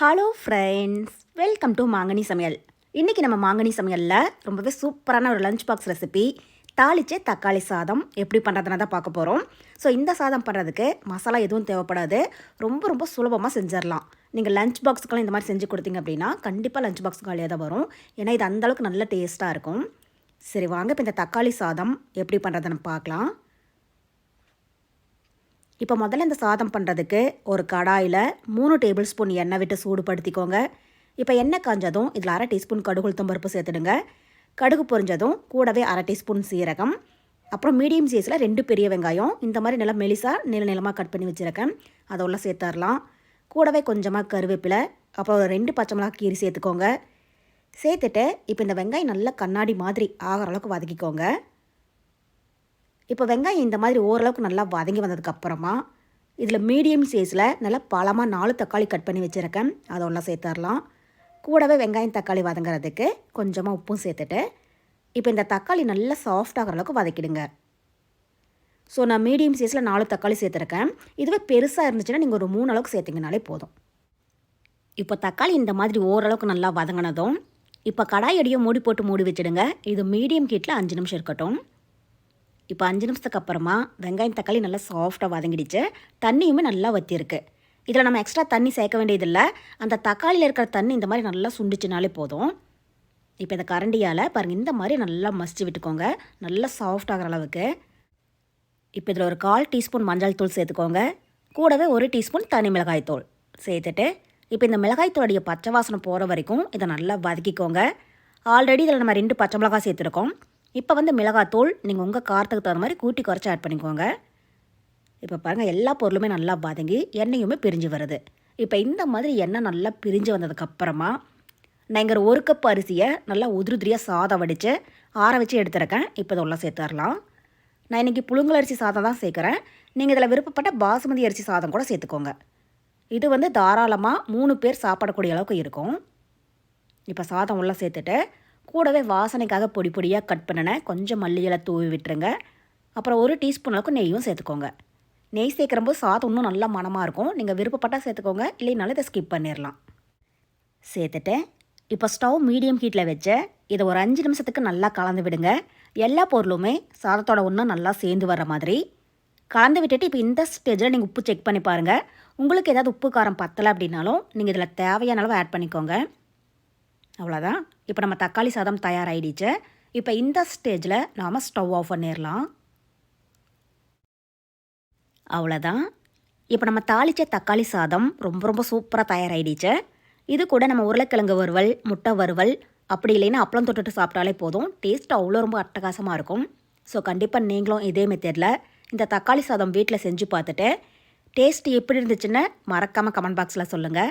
Hello friends welcome to மாங்கனி சமையல் இன்றைக்கி நம்ம மாங்கனி சமையலில் ரொம்பவே சூப்பரான ஒரு லஞ்ச் பாக்ஸ் ரெசிபி தாளிச்ச தக்காளி சாதம் எப்படி பண்ணுறதுனா தான் பார்க்க போகிறோம் ஸோ இந்த சாதம் பண்ணுறதுக்கு மசாலா எதுவும் தேவைப்படாது. ரொம்ப ரொம்ப சுலபமாக செஞ்சிடலாம் நீங்கள் லஞ்ச் பாக்ஸுக்கெல்லாம் இந்த மாதிரி செஞ்சு கொடுத்தீங்க அப்படின்னா கண்டிப்பாக லஞ்ச் பாக்ஸ் காலியாக தான் வரும். ஏன்னா இது அந்தளவுக்கு நல்ல டேஸ்ட்டாக இருக்கும். சரி வாங்க இப்போ இந்த தக்காளி சாதம் எப்படி பண்ணுறதுன்னு பார்க்கலாம். இப்போ முதல்ல இந்த சாதம் பண்ணுறதுக்கு ஒரு கடாயில் மூணு டேபிள் ஸ்பூன் எண்ணெய் விட்டு சூடுபடுத்திக்கோங்க. இப்போ எண்ணெய் காஞ்சதும் இதில் அரை டீஸ்பூன் கடுகு உளுத்தம் பருப்பு சேர்த்துடுங்க. கடுகு பொரிஞ்சதும் கூடவே அரை டீஸ்பூன் சீரகம். அப்புறம் மீடியம் சைஸில் ரெண்டு பெரிய வெங்காயம். இந்த மாதிரி நல்லா மெலிசாக நீள நிலமாக கட் பண்ணி வச்சுருக்கேன். அதை உள்ள சேர்த்துடலாம் கூடவே கொஞ்சமாக கருவேப்பிலை அப்புறம் ரெண்டு பச்சை மிளகா கீரி சேர்த்துக்கோங்க. சேர்த்துட்டு இப்போ இந்த வெங்காயம் நல்லா கண்ணாடி மாதிரி ஆகிற அளவுக்கு வதக்கிக்கோங்க. இப்போ வெங்காயம் இந்த மாதிரி ஓரளவுக்கு நல்லா வதங்கி வந்ததுக்கப்புறமா இதில் மீடியம் சைஸில் நல்லா பழமாக நாலு தக்காளி கட் பண்ணி வச்சுருக்கேன். அதை ஒன்றா சேர்த்துடலாம் கூடவே வெங்காயம் தக்காளி வதங்குறதுக்கு கொஞ்சமாக உப்பும் சேர்த்துட்டு இப்போ இந்த தக்காளி நல்லா சாஃப்டாகிற அளவுக்கு வதக்கிடுங்க. ஸோ நான் மீடியம் சைஸில் நாலு தக்காளி சேர்த்துருக்கேன். இதுவே பெருசாக இருந்துச்சுன்னா நீங்கள் ஒரு மூணு அளவுக்கு சேர்த்திங்கனாலே போதும். இப்போ தக்காளி இந்த மாதிரி ஓரளவுக்கு நல்லா வதங்கினதும் இப்போ கடாய் அடியை மூடி போட்டு மூடி வச்சுடுங்க. இது மீடியம் ஹீட்டில் அஞ்சு நிமிஷம் இருக்கட்டும். இப்போ அஞ்சு நிமிஷத்துக்கு அப்புறமா வெங்காயம் தக்காளி நல்லா சாஃப்டாக வதங்கிடுச்சு. தண்ணியுமே நல்லா வத்திருக்கு இதில் நம்ம எக்ஸ்ட்ரா தண்ணி சேர்க்க வேண்டியதில்லை. அந்த தக்காளியில் இருக்கிற தண்ணி இந்த மாதிரி நல்லா சுண்டிச்சுனாலே போதும். இப்போ இந்த கரண்டியால் பாருங்கள் இந்த மாதிரி நல்லா மசிச்சு விட்டுக்கோங்க. நல்லா சாஃப்ட் ஆகிற அளவுக்கு. இப்போ இதில் ஒரு கால் டீஸ்பூன் மஞ்சள் தூள் சேர்த்துக்கோங்க. கூடவே ஒரு டீஸ்பூன் தனி மிளகாய் தூள் சேர்த்துட்டு இப்போ இந்த மிளகாய் தூளுடைய பச்சை வாசனை போகிற வரைக்கும் இதை நல்லா வதக்கிக்கோங்க. ஆல்ரெடி இதில் நம்ம ரெண்டு பச்சை மிளகாய் சேர்த்துருக்கோம். இப்போ வந்து மிளகாத்தூள் நீங்கள் உங்கள் காரத்துக்கு தகுந்த மாதிரி கூட்டி குறைச்சி ஆட் பண்ணிக்கோங்க. இப்போ பாருங்கள் எல்லா பொருளுமே நல்லா வதங்கி எண்ணெயுமே பிரிஞ்சு வருது. இப்போ இந்த மாதிரி எண்ணெய் நல்லா பிரிஞ்சு வந்ததுக்கப்புறமா நான் இங்கே ஒரு கப் அரிசியை நல்லா உதிரியாக சாதம் வடித்து ஆற வச்சு எடுத்துருக்கேன். இப்போ இதை உள்ள சேர்த்துடலாம் நான் இன்றைக்கி புழுங்கல் அரிசி சாதம் தான் சேர்க்குறேன். நீங்கள் இதில் விருப்பப்பட்ட பாசுமதி அரிசி சாதம் கூட சேர்த்துக்கோங்க. இது வந்து தாராளமாக மூணு பேர் சாப்பிடக்கூடிய அளவுக்கு இருக்கும். இப்போ சாதம் உள்ளே சேர்த்துட்டு கூடவே வாசனைக்காக பொடி பொடியாக கட் பண்ணினேன் கொஞ்சம் மல்லிகளை தூவி விட்டுருங்க. அப்புறம் ஒரு டீஸ்பூன் அளவுக்கு நெய்யும் சேர்த்துக்கோங்க. நெய் சேர்க்குறம்போது சாதம் இன்னும் நல்லா மனமாக இருக்கும். நீங்கள் விருப்பப்பட்டால் சேர்த்துக்கோங்க. இல்லைனாலும் இதை ஸ்கிப் பண்ணிடலாம் சேர்த்துட்டேன். இப்போ ஸ்டவ் மீடியம் ஹீட்டில் வச்சு இதை ஒரு அஞ்சு நிமிஷத்துக்கு நல்லா கலந்து விடுங்க. எல்லா பொருளுமே சாதத்தோட ஒன்றும் நல்லா சேர்ந்து வர மாதிரி. கலந்து விட்டுட்டு இப்போ இந்த ஸ்டேஜில் நீங்கள் உப்பு செக் பண்ணி பாருங்கள் உங்களுக்கு ஏதாவது உப்பு காரம் பத்தலை அப்படின்னாலும் நீங்கள் இதில் தேவையான அளவு ஆட் பண்ணிக்கோங்க. அவ்வளோதான் இப்போ நம்ம தக்காளி சாதம் தயாராகிடுச்சு இப்போ இந்த ஸ்டேஜில் நாம் ஸ்டவ் ஆஃப் பண்ணிடலாம் அவ்வளோதான் இப்போ நம்ம தாளித்த தக்காளி சாதம் ரொம்ப ரொம்ப சூப்பராக தயாராகிடுச்சு இது கூட நம்ம உருளைக்கிழங்கு வறுவல் முட்டை வறுவல் அப்படி இல்லைன்னா அப்பளம் தொட்டுட்டு சாப்பிட்டாலே போதும். டேஸ்ட் அவ்வளோ ரொம்ப அட்டகாசமாக இருக்கும். ஸோ கண்டிப்பாக நீங்களும் இதே மெத்தேடில் இந்த தக்காளி சாதம் வீட்டில் செஞ்சு பார்த்துட்டு டேஸ்ட் எப்படி இருந்துச்சுன்னு மறக்காமல் கமெண்ட் பாக்ஸில் சொல்லுங்கள்